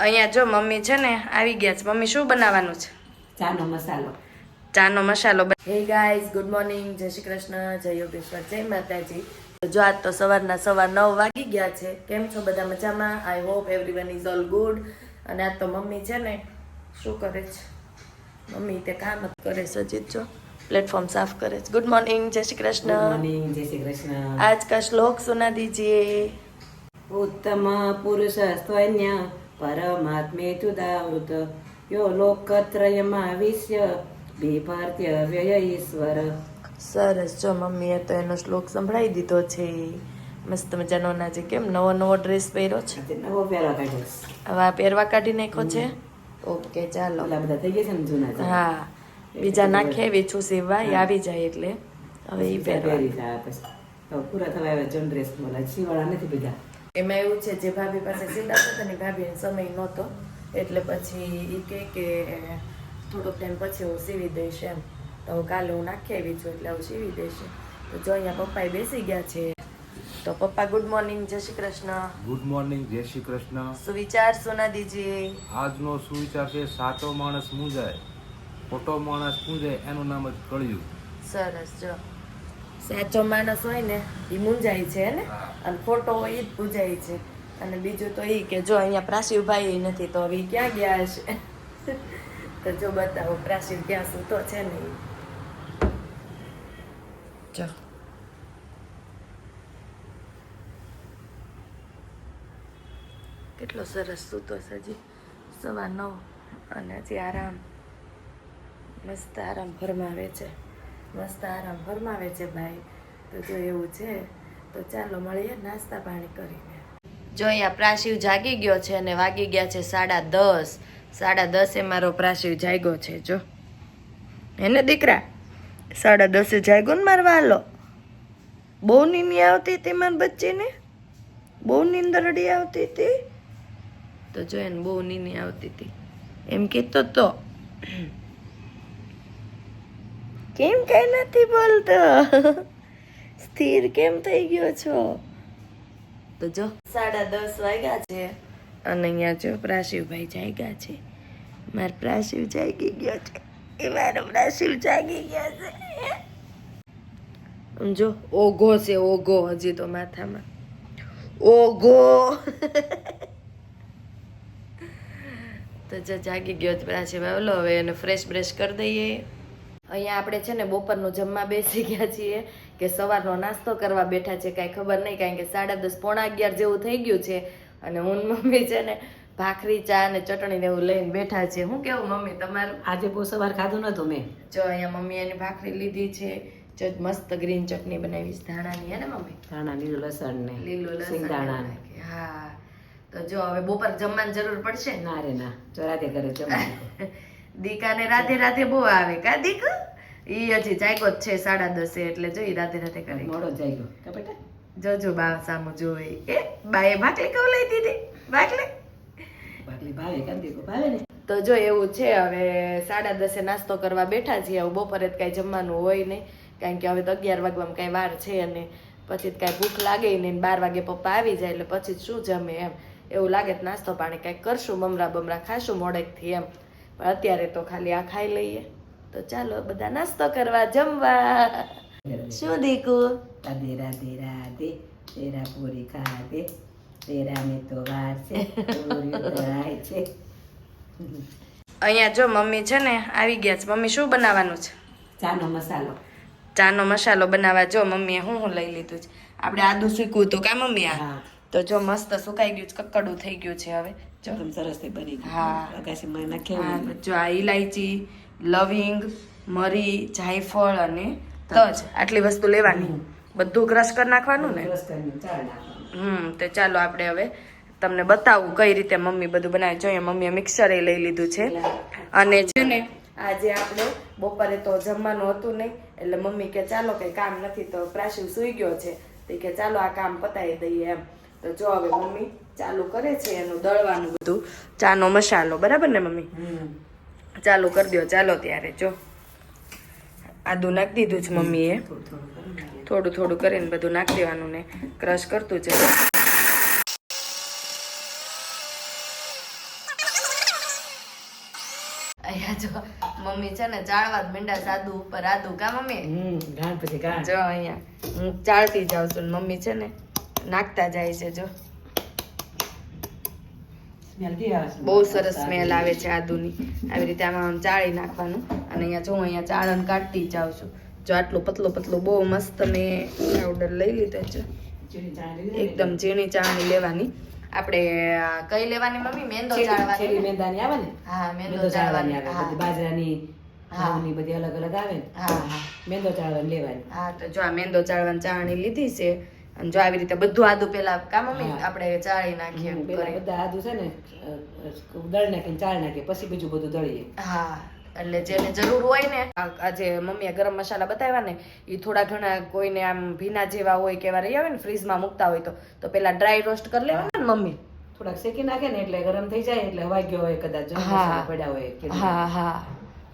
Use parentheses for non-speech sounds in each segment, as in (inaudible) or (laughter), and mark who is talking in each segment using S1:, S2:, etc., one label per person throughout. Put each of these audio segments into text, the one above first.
S1: અહીંયા જો મમ્મી છે ને આવી ગયા છે. મમ્મી શું બનાવવાનું છે?
S2: ચાનો મસાલો.
S1: ચાનો મસાલો હે ગાઈઝ ગુડ મોર્નિંગ જય શ્રી કૃષ્ણ. જય યોગેશ્વર. જય માતાજી. જો આજ તો સવારના સવાર નવ વાગી ગયા છે. કેમ છો બધા મજામાં? I hope everyone is all good અને આજ તો મમ્મી છે ને શું કરે છે? મમ્મી તે કામ જ કરે સજીત જો પ્લેટફોર્મ સાફ કરે છે. ગુડ મોર્નિંગ જય
S2: શ્રી
S1: કૃષ્ણ.
S2: મોર્નિંગ જય શ્રી કૃષ્ણ.
S1: આજ કા શ્લોક સુના દીજીએ.
S2: ઉત્તમ પુરુષ સ્વન્ય પરમાત્મે તુદાવૃત યો લોકત્રયમાવિશ્ય બિભર્ત્ય વ્યય ઈશ્વર
S1: સરસ. જો મમ્મીએ તો એનો શ્લોક સંભળાવી દીધો છે. મસ્ત મજાનો ના છે કેમ નવો નવો ડ્રેસ પહેર્યો છે?
S2: નવો પહેરવા કાઢ્યો
S1: હવે આ પહેરવા કાઢી નાખ્યો છે? ઓકે ચાલો.
S2: બધા થઈ ગયા છે ને જૂના.
S1: હા. બીજા નાખે વેચું સીવવા એ આવી જાય એટલે. હવે એ પહેરવા
S2: છે પૂરા થવા આવ્યા જૂન ડ્રેસ બોલા. શિવાળા નથી બીજા.
S1: એમાં એવું છે જે ભાભી પાસે સીવડાવતા હતા ને ભાભીને સમય નહોતો એટલે પછી એ કહે કે થોડોક ટાઈમ પછી હું સીવી દઈશ એમ. તો હું કાલે હું નાખી આવી છું એટલે હું સીવી દઈશ. તો જો અહીંયા પપ્પાએ બેસી ગયા છે તો પપ્પા ગુડ મોર્નિંગ જય શ્રી કૃષ્ણ.
S3: ગુડ મોર્નિંગ જય શ્રી કૃષ્ણ.
S1: સુવિચાર સુના દીજીએ
S3: આજનો સુવિચાર છે સાચો માણસ મૂંઝાય ખોટો માણસ પૂંજાય એનું નામ જ કળિયું
S1: સરસ જો. સાચો માણસ હોય ને એ મૂંઝાય છે ને? અને ખોટો એ જ પૂજાય છે. અને બીજું તો એ કે જો અહીંયા પ્રાસીવભાઈ નથી તો હવે ક્યાં ગયા હશે? તો જો બતાવો પ્રાસીવ ક્યાં સૂતો છે ને. જો. કેટલો સરસ સૂતો છે હજી. સવા નવ અને હજી આરામ. મસ્ત આરામ ફરમાવે છે. મસ્ત આરામ ફરમાવે છે ભાઈ. તો જો એવું છે. તો ચાલો મળીએ નાસ્તા પાણી કરીને. જો અહીંયા પ્રાશિવ જાગી ગયો છે અને વાગી ગયા છે સાડા દસ. સાડા દસે મારો પ્રાશિવ જાગ્યો છે જો. એને દીકરા સાડા દસે જાગ્યો ને મારો વાલો. બહુ નીંદી આવતી હતી મારી બચ્ચીને? બહુ નીંદરડી આવતી હતી? તો જો એને બહુ નીંદી આવતી હતી. એમ કીધો તો કેમ કઈ નથી બોલતો? સ્થિર કેમ થઈ ગયો છો? તો જો, સાડા દસ વાગ્યા છે અને અહીંયા જો પ્રાશિવભાઈ જાગ્યા છે. મારો પ્રાશિવ જાગી ગયો છે. એ મારો પ્રાશિવ જાગી ગયા છે. જો, ઓઘો છે, ઓઘો હજી તો માથામાં. ઓઘો. તો જો જાગી ગયો પ્રાશિવભાઈ ઓલો હવે એને ફ્રેશ બ્રેશ કરી દઈએ. અહીંયા આપણે છે ને બપોરનું જમવા બેસી ગયા છીએ. કે સવારનો નાસ્તો કરવા બેઠા છે કાંઈ ખબર નહીં કારણ કે સાડા દસ પોણા અગિયાર જેવું થઈ ગયું છે. અને હું મમ્મી છે ને ભાખરી ચા અને ચટણી ને એવું લઈને બેઠા છે. હું કેવું મમ્મી તમારું?
S2: આજે બહુ સવાર ખાધું નતું મેં.
S1: જો અહીંયા મમ્મી એની ભાખરી લીધી છે જો મસ્ત ગ્રીન ચટણી બનાવીશ ધાણાની હે ને મમ્મી?
S2: ધાણા લીલું લસણ ને
S1: લીલું લસણ
S2: ધાણા ને.
S1: હા. તો જો હવે બપોર જમવાની જરૂર પડશે ને?
S2: ના રે ના. જો રાતે ઘરે જમવાનું. (laughs)
S1: દીકાને રાધે રાધે બહુ આવે. કા દીક? ઈ હજી જાગ્યો જ છે સાડા દસે એટલે જોઈ રાધે રાધે કરી.
S2: મોડો જાગ્યો. બેટા?
S1: જોજો બા સામુ જોઈ. એ બાએ ભાખરી કવલાઈ દીધી? ભાખરી
S2: ભાખરી ભાવે કાં દીકો ભાવે ને?
S1: તો જો એવું છે હવે સાડા દસે નાસ્તો કરવા બેઠા છીએ. હવે બપોરે જ કાંઈ જમવાનું હોય નહીં. કારણ કે હવે તો અગિયાર વાગવામાં કાંઈ વાર છે અને પછી કાંઈ ભૂખ લાગે નહીં બાર વાગે પપ્પા આવી જાય એટલે પછી શું જમે એમ. એવું લાગે તો નાસ્તો પાણી કાંઈક કરશું બમરા બમરા ખાશું મોડેકથી એમ. પણ અત્યારે તો ખાલી આ ખાઈ લઈએ. તો ચાલો બધા નાસ્તો કરવા જમવા. શું દીકુ?
S2: રાધે રાધે રાધે તેરા પૂરી ખાધે. તેરા ને તો વાર છે પૂરી છે.
S1: અહીંયા જો મમ્મી છે ને આવી ગયા છે. મમ્મી શું બનાવવાનું છે?
S2: ચાનો મસાલો.
S1: ચાનો મસાલો બનાવવા. જો મમ્મીએ હું હું લઈ લીધું છે? આપણે આદુ સૂકવું તો કા મમ્મી આ?
S2: હા.
S1: તો જો મસ્ત સુકાઈ ગયું છે કક્કડું થઈ ગયું છે હવે. જો.
S2: સરસ થઈ બની
S1: હા.
S2: અગાસીમાં
S1: હા,
S2: નાખ્યા
S1: જો આ ઇલાયચી લવિંગ મરી જાયફળ અને તજ. આટલી વસ્તુ લેવાની. બધું ક્રશ કરી નાખવાનું ને? હમ તો ચાલો આપણે હવે તમને બતાવું કઈ રીતે મમ્મી બધું બનાવે. જોઈએ મમ્મીએ મિક્સર એ લઈ લીધું છે. અને છે ને આજે આપણે બપોરે તો જમવાનું હતું નહીં એટલે મમ્મી કે ચાલો કઈ કામ નથી તો પ્રાશિવ સુઈ ગયો છે. તો કે ચાલો આ કામ પતાવી દઈએ એમ. તો જો હવે મમ્મી ચાલુ કરે છે એનું દળવાનું બધું. ચાનો મસાલો. બરાબર ને મમ્મી? ચાલુ કરી દો ચાલો ત્યારે જો. આદું નાખી દીધું છે મમ્મીએ.
S2: થોડું થોડું
S1: કરીને બધું નાખી દેવાનું ને ક્રશ કરતું છે. અહીંયા જો મમ્મી છે ને ચાળવા જ મીંડા સાદુ ઉપર આદુ. કા મમ્મી?
S2: હમ ગાંઠ પછી ગાંઠ
S1: જો અહીંયા. હું ચાળતી જાઉં છું ને મમ્મી છે ને નાખતા જાય છે જો. બહુ સરસ સ્મેલ આવે છે આદુની આવી રીતે આમાં ચાળી નાખવાનું અને અહીંયા જો હું અહીંયા ચાળણ કાઢતી જાઉં છું. જો આટલો પતલો પતલો બહુ મસ્ત મેં પાવડર લઈ લીધો છે. એકદમ ઝીણી ચાળણી લેવાની. આપણે કઈ લેવાની મમ્મી? મેંદો ચાળવાની?
S2: મેંદાની આવે ને?
S1: હા મેંદો
S2: ચાળવાની આવે બાજરાની હાની બધી અલગ અલગ આવે ને?
S1: હા હા.
S2: મેંદો ચાળવાની લેવાની.
S1: હા તો જો આ મેંદો ચાળવાની ચાળણી લીધી છે અને જો આવી રીતે બધું આદુ પેલા કા મમ્મી આપણે ચાળી નાખીએ
S2: પેલા બધા આદુ છે ને દળ નાખીને ચાળી નાખીએ પછી બીજું બધું દળીએ.
S1: હા એટલે જેને જરૂર હોય ને આ આ મમ્મીએ ગરમ મસાલા બતાવ્યા ને એ થોડા ઘણા કોઈને આમ ભીના જેવા હોય કે એવા રહી આવે ને ફ્રીજમાં મૂકતા હોય તો તો પેલા ડ્રાય રોસ્ટ કરી લેવાના ને મમ્મી.
S2: થોડાક શેકી નાખે ને એટલે ગરમ થઈ જાય એટલે હવાઈ ગયો હોય કદાચ પડ્યા હોય કે
S1: હા હા.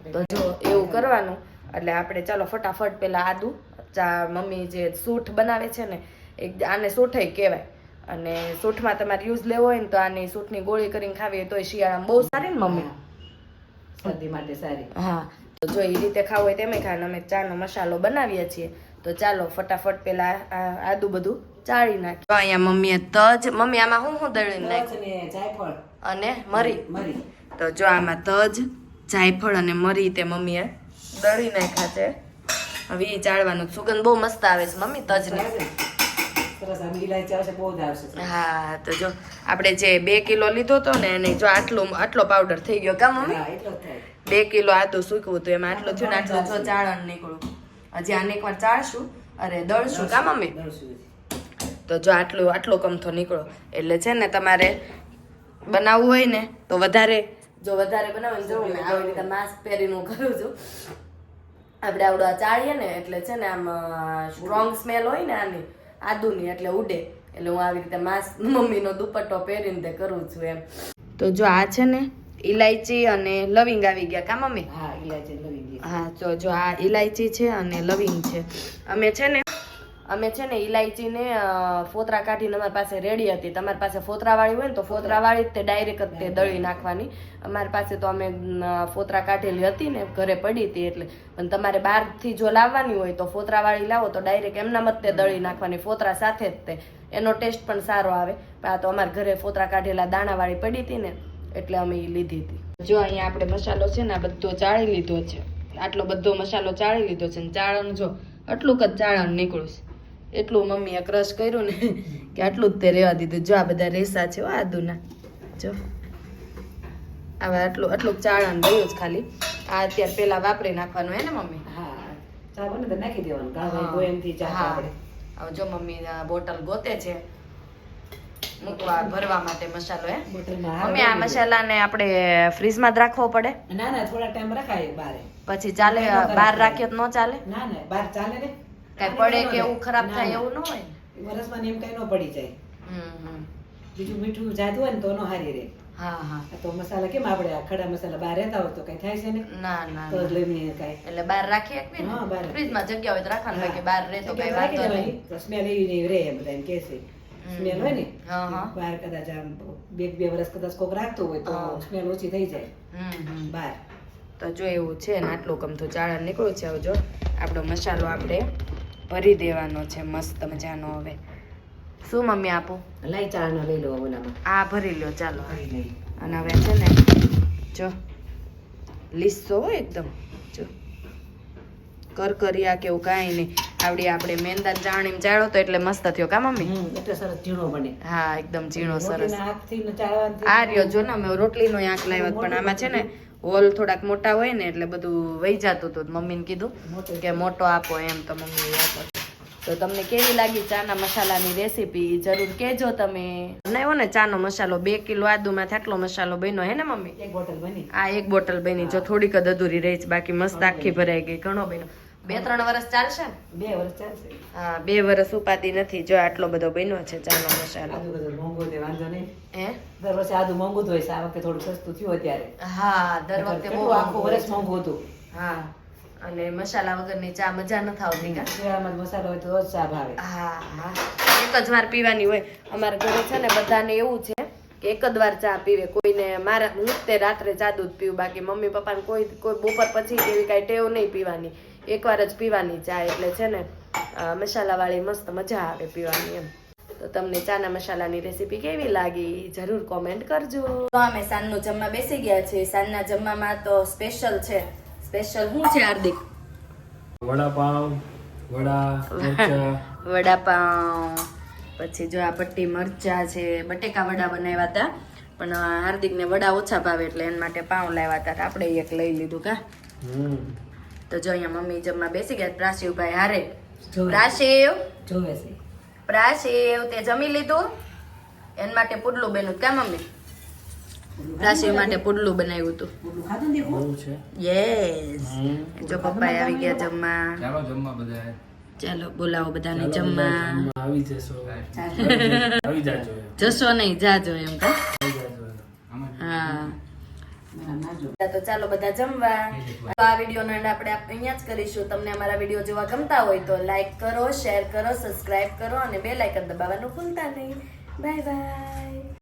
S1: તો જો એવું કરવાનું એટલે આપણે ચાલો ફટાફટ પેલા આદુ ચા મમ્મી જે સૂઠ બનાવે છે ને એક આને સૂઠે કહેવાય. અને સૂઠમાં તમારે યુઝ લેવો હોય ને તો આની સૂઠની ગોળી કરીને ખાવી તોય શિયાળામાં બહુ સારી ને મમ્મી?
S2: શરદી માટે સારી.
S1: હા. તો જો એ રીતે ખાવું હોય તેમે ખાવાનું. અમે ચાનો મસાલો બનાવીએ છીએ. તો ચાલો ફટાફટ પેલા આ આદુ બધું ચાળી નાખી તો અહીંયા મમ્મીએ તજ મમ્મી આમાં હું હું દળીને નાખ્યું
S2: તજ જાયફળ.
S1: અને મરી.
S2: મરી.
S1: તો જો આમાં તજ જાયફળ અને મરી તે મમ્મીએ દળી નાખ્યા છે. હવે એ ચાળવાનું સુગંધ બહુ મસ્ત આવે છે. મમ્મી તજની. હા તો જો આપણે જે બે કિલો લીધો હતો ને એને જો આટલો આટલો પાવડર થઈ ગયો કા મમ્મી? બે કિલો આદું સૂકવું હતું એમાં આટલું થયું ને આટલું જો ચાળણ નીકળું. હજી આને એકવાર ચાળશું અરે દળશું કા મમ્મી? તો જો આટલું આટલો કમથો નીકળો. એટલે છે ને તમારે બનાવવું હોય ને તો વધારે જો વધારે બનાવવાની જરૂર ને આવી રીતે માસ્ક પહેરીને હું કરું છું. આપણે આવડું આ ચાળીએ ને એટલે છે ને આમ સ્ટ્રોંગ સ્મેલ હોય ને આની આદુની એટલે ઉડે. એટલે હું આવી રીતે માસ્ક મમ્મીનો દુપટ્ટો પહેરીને તે કરું છું એમ. તો જો આ છે ને ઇલાયચી અને લવિંગ આવી ગયા કા મમ્મી?
S2: હા ઇલાયચી લવિંગ.
S1: હા તો જો આ ઇલાયચી છે અને લવિંગ છે. અમે છે ને અમે છે ને ઇલાયચીને ફોતરા કાઢીને અમારી પાસે રેડી હતી. તમારી પાસે ફોતરાવાળી હોય ને તો ફોતરાવાળી જ તે ડાયરેક્ટ જ તે દળી નાખવાની. અમારી પાસે તો અમે ફોતરા કાઢેલી હતી ને ઘરે પડી હતી એટલે. પણ તમારે બહારથી જો લાવવાની હોય તો ફોતરાવાળી લાવો તો ડાયરેક્ટ એમના મત તે દળી નાખવાની ફોતરા સાથે જ તે. એનો ટેસ્ટ પણ સારો આવે. પણ આ તો અમારા ઘરે ફોતરા કાઢેલા દાણાવાળી પડી હતી ને એટલે અમે એ લીધી હતી. જો અહીંયા આપણે મસાલો છે ને આ બધો ચાળી લીધો છે. આટલો બધો મસાલો ચાળી લીધો છે ને ચાળણ જો આટલું જ ચાળણ નીકળ્યું છે. એટલું મમ્મીએ ક્રશ કર્યું ને કે આટલું જ તે રહેવા દીધું. જો આ બધા રેસા છે આદુના જો. હવે આટલું આટલું ચાળણ રહ્યું જ ખાલી. આ અત્યારે પેલા વાપરી નાખવાનું હે ને મમ્મી?
S2: હા નાખી દેવાનું.
S1: હા. હવે જો મમ્મી બોટલ ગોતે છે. મૂકવા ભરવા માટે મસાલો હે. મમ્મી આ મસાલાને આપણે ફ્રીજમાં જ રાખવો પડે.
S2: ના ના થોડા ટાઈમ રખાય બારે.
S1: પછી ચાલે બહાર રાખ્યો તો ન ચાલે?
S2: ના ના બહાર ચાલે ને.
S1: કઈ પડે કે એવું ખરાબ થાય એવું ન હોય
S2: વરસમાં એમ કઈ ન પડી જાય. બીજું મીઠું જાતું હોય ને તો નો હારી રહે.
S1: હા હા.
S2: તો મસાલા કેમ આપણે ખડા મસાલા બહાર રહેતા હોય તો કઈ થાય છે ને?
S1: ના ના
S2: તો લઈને કઈ.
S1: એટલે બહાર રાખી શકીએ
S2: હા, બહાર.
S1: ફ્રીજમાં જગ્યા હોય તો રાખવાનું બાકી બહાર રહે તો કઈ વાંધો નહીં.
S2: સ્મેલ એવી નહીં રહે એમ બધા એમ કે છે. સ્મેલ હોય ને. બહાર કદાચ આમ બે બે વર્ષ કદાચ કોક રાખતું હોય તો. સ્મેલ ઓછી થઈ જાય. બહાર.
S1: તો જો એવું છે ને આટલું કમ તો ચાળા નીકળ્યું છે હવે જો આપણો મસાલો આપણે ભરી દેવાનો છે મસ્ત મજાનો હવે. શું મમ્મી આપો?
S2: લઈ ચાળનો લઈ લો ઓલામાં.
S1: આ ભરી લો ચાલો. અને હવે છે ને જો લીસો હોય એકદમ. જો કરકરિયા કેવું કાંઈ નહીં. આવડી આપણે મેંદા ચાણીમ ચાળો તો એટલે મસ્ત થયો કા મમ્મી?
S2: એટલે સરસ ઝીણો બને.
S1: હા એકદમ ઝીણો સરસ. આ રહ્યો જો ને મેં રોટલીનો આંક લાવ્યો પણ આમાં છે ને હોલ થોડાક મોટા હોય ને એટલે બધું વહી જતું હતું. મમ્મીને કીધું કે મોટો આપો એમ તો મમ્મી આપો. તો તમને કેવી લાગી ચાના મસાલાની રેસીપી? જરૂર કહેજો તમે. બનાવ્યો ને ચાનો મસાલો બે કિલો આદુમાંથી આટલો મસાલો બન્યો હે ને મમ્મી?
S2: એક બોટલ બની.
S1: આ એક બોટલ બની જો થોડીક જ અધૂરી રહી છે બાકી મસ્ત આખી ભરાઈ ગઈ ઘણો બન્યો. બે ત્રણ વર્ષ ચાલશે
S2: બે વર્ષ ચાલશે.
S1: હા બે વર્ષ ઉપાધિ નથી. જો આટલો બધો બન્યો છે ચાલો મસાલો.
S2: મોંઘો તે વાંધો નહીં.
S1: હે?
S2: દર વર્ષે આદુ મોંઘું હોય છે. આ વખતે થોડું સસ્તું થયું અત્યારે.
S1: હા દર વખતે બહુ
S2: આખું વર્ષ મોંઘું હતું.
S1: હા અને મસાલા વગરની ચા મજા નથી આવતી કા?
S2: શિયાળામાં મસાલો હોય તો જ ચા ભાવે.
S1: હા હા. એક જ વાર પીવાની હોય. અમારા ઘરે છે ને બધાને એવું છે કે એક જ વાર ચા પીવે. કોઈને મારા હું તે રાત્રે ચા દૂધ પીવું. બાકી મમ્મી પપ્પાને કોઈ કોઈ બપોર પછી એવી કાંઈ ટેવ નહીં પીવાની. એકવાર જ પીવાની ચા એટલે છે ને મસાલાવાળી મસ્ત મજા આવે પીવાની એમ. તો તમને ચાના મસાલાની રેસીપી કેવી લાગી જરૂર કોમેન્ટ કરજો. તો અમે સાંજનું જમવા બેસી ગયા છીએ. સાંજના જમવામાં તો સ્પેશિયલ છે. સ્પેશિયલ શું છે હાર્દિક?
S3: વડાપાવ વડા વડાપાવ.
S1: વડાપાઉં પછી જો આ પટ્ટી મરચા છે બટેકા વડા બનાવ્યા હતા. પણ હાર્દિકને વડા ઓછા ભાવે એટલે એના માટે પાઉં લાવ્યા હતા. તો આપણે એક લઈ લીધું કા? તો જો અહીંયા મમ્મી જમવા બેસી ગયા પ્રાશિવભાઈ હારે.
S2: પ્રાસીવ
S1: પ્રાશિવ?
S2: જોવે છે.
S1: પ્રાશિવ તે જમી લીધું? એના માટે પુડલું બન્યું ક્યાં મમ્મી? પ્રાશિવ માટે પુડલું બનાવ્યું હતું. યસ જો પપ્પા આવી ગયા જમવા.
S3: ચાલો જમવા બધા
S1: ચાલો બોલાવો બધાને જમવા.
S3: આવી જશો. આવી જાજો.
S1: જશો નહીં જાજો એમ
S3: તો.
S1: હા. તો ચાલો બધા જમવા. તો આ વિડીયોનો એન્ડ આપણે અહીંયા જ કરીશું. તમને અમારા વીડિયો જોવા ગમતા હોય તો લાઈક કરો શેર કરો સબસ્ક્રાઇબ કરો અને બે લાઇકન દબાવવાનું ભૂલતા નહીં. Bye bye